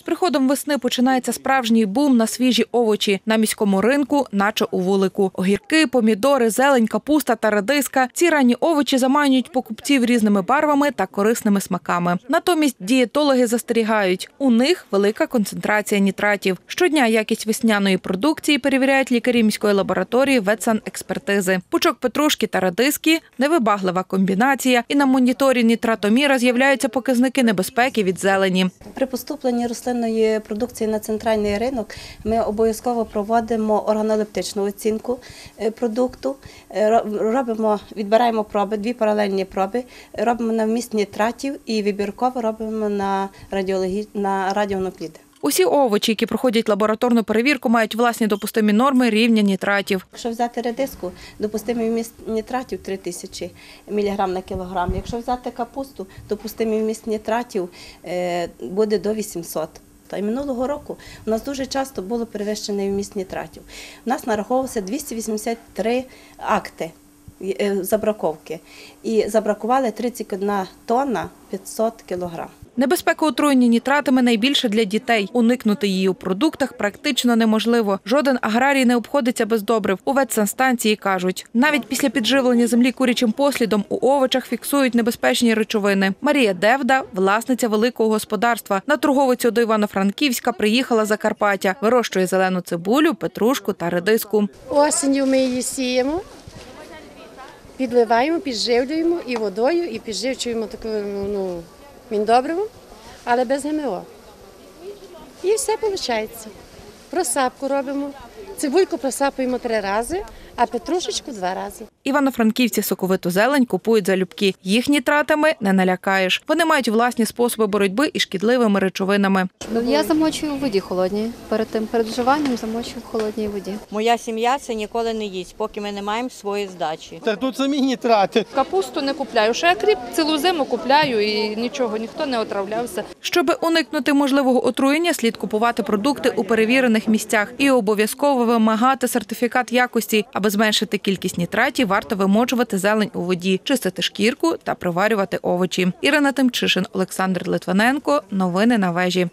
З приходом весни починається справжній бум на свіжі овочі на міському ринку, наче у вулику. Огірки, помідори, зелень, капуста та редиска. Ці ранні овочі заманюють покупців різними барвами та корисними смаками. Натомість дієтологи застерігають, у них велика концентрація нітратів. Щодня якість весняної продукції перевіряють лікарі міської лабораторії ветсанекспертизи. Пучок петрушки та редиски – невибаглива комбінація, і на моніторі нітратоміра з'являються показники небезпеки від зелені. При поступленні рослинної продукції на центральний ринок ми обов'язково проводимо органолептичну оцінку е, продукту, е, робимо, відбираємо проби, дві паралельні проби, робимо на вміст нітратів і вибірково робимо на, радіонукліди. Усі овочі, які проходять лабораторну перевірку, мають власні допустимі норми рівня нітратів. Якщо взяти редиску, допустимий вміст нітратів 3000 мг на кілограм. Якщо взяти капусту, допустимий вміст нітратів е, буде до 800. Та й минулого року у нас дуже часто було перевищений вміст нітратів. У нас нараховувалося 283 акти е, забраковки. І забракували 31 тонна 500 кілограм. Небезпека отруєння нітратами найбільше для дітей. Уникнути її у продуктах практично неможливо. Жоден аграрій не обходиться без добрив. У ветсанстанції кажуть, навіть після підживлення землі курячим послідом у овочах фіксують небезпечні речовини. Марія Девда, власниця великого господарства. На торговицю до Івано-Франківська приїхала Закарпаття. Вирощує зелену цибулю, петрушку та редиску. Осінню ми її сіємо, підливаємо, підживлюємо і водою, і підживчуємо такою ну, міндобривом, але без ГМО. І все виходить. Просапку робимо. Цибульку просапуємо три рази, а петрушечку два рази. Івано-франківці соковиту зелень купують залюбки. Їх нітратами не налякаєш. Вони мають власні способи боротьби із шкідливими речовинами. Я замочую у воді холодній. Перед тим перед вживанням замочую в холодній воді. Моя сім'я це ніколи не їсть, поки ми не маємо своєї здачі. Та тут самі нітрати. Капусту не купляю. Ще кріп цілу зиму купляю і нічого, ніхто не отравлявся. Щоби уникнути можливого отруєння, слід купувати продукти у перевірених місцях і обов'язково вимагати сертифікат якості. Зменшити кількість нітратів, варто вимочувати зелень у воді, чистити шкірку та приварювати овочі. Ірина Тимчишин, Олександр Литвиненко. Новини на вежі.